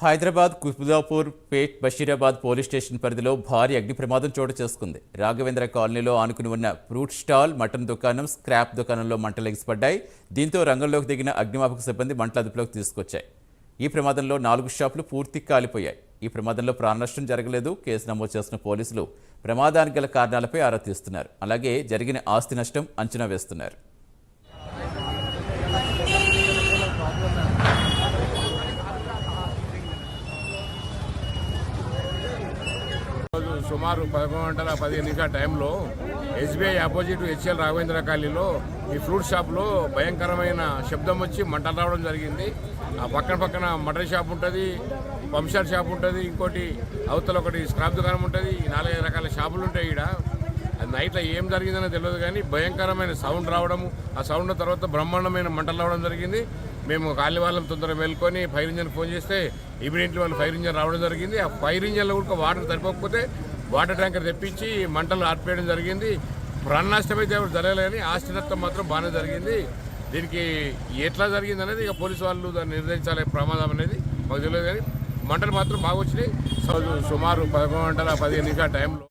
Hyderabad Quthbullapur Pet Basheerabad police station పరిధిలో భారీ అగ్ని ప్రమాదం చోటు చేసుకుంది. రాఘవేంద్ర కాలనీలో ఆనుకుని ఉన్న ఫ్రూట్ స్టాల్ మటన్ దుకాణం స్క్రాప్ దుకాణంలో మంటలు ఎగిసిపడ్డాయి. దీంతో రంగంలోకి దిగిన అగ్నిమాపక సిబ్బంది మంటల అదుపులోకి తీసుకొచ్చాయి. ఈ ప్రమాదంలో నాలుగు షాపులు పూర్తి కాలిపోయాయి. ఈ ప్రమాదంలో ప్రాణనష్టం జరగలేదు. కేసు నమోదు చేసిన పోలీసులు ప్రమాదానికి గల కారణాలపై ఆరా తీస్తున్నారు. అలాగే జరిగిన ఆస్తి నష్టం అంచనా వేస్తున్నారు. రోజు సుమారు పదకొండు గంటల పదిహేను నిమిషాల టైంలో ఎస్బీఐ ఆపోజిట్ హెచ్ఎల్ రాఘవేంద్ర కాలనీలో ఈ ఫ్రూట్ షాప్లో భయంకరమైన శబ్దం వచ్చి మంటలు రావడం జరిగింది. ఆ పక్కన పక్కన మటన్ షాప్ ఉంటుంది పంప్షాట్ షాప్ ఉంటుంది ఇంకోటి అవతల ఒకటి స్క్రాప్ దుకాణం ఉంటుంది ఈ నాలుగైదు రకాల షాపులు ఉంటాయి ఇక్కడ అది నైట్లో ఏం జరిగిందని తెలియదు కానీ భయంకరమైన సౌండ్ రావడము ఆ సౌండ్ తర్వాత బ్రహ్మాండమైన మంటలు రావడం జరిగింది. మేము కాలి వాళ్ళం తొందరగా మేల్కొని ఫైర్ ఇంజన్ ఫోన్ చేస్తే ఇమీడియట్లీ వాళ్ళు ఫైర్ ఇంజన్ రావడం జరిగింది. ఆ ఫైర్ ఇంజన్లో కూడా వాటర్ సరిపోకపోతే వాటర్ ట్యాంకర్ తెప్పించి మంటలు ఆర్పేయడం జరిగింది. ప్రాణ నష్టం అయితే ఎవరు జరగలేని ఆస్తి నష్టం మాత్రం బాగానే జరిగింది. దీనికి ఎట్లా జరిగింది అనేది ఇక పోలీసు వాళ్ళు దాన్ని నిర్ణయించాలి ప్రమాదం అనేది మాకు తెలియదు కానీ మంటలు మాత్రం బాగా వచ్చినాయి. సో సుమారు పదకొండు గంటల పదిహేను నిమిషాల టైంలో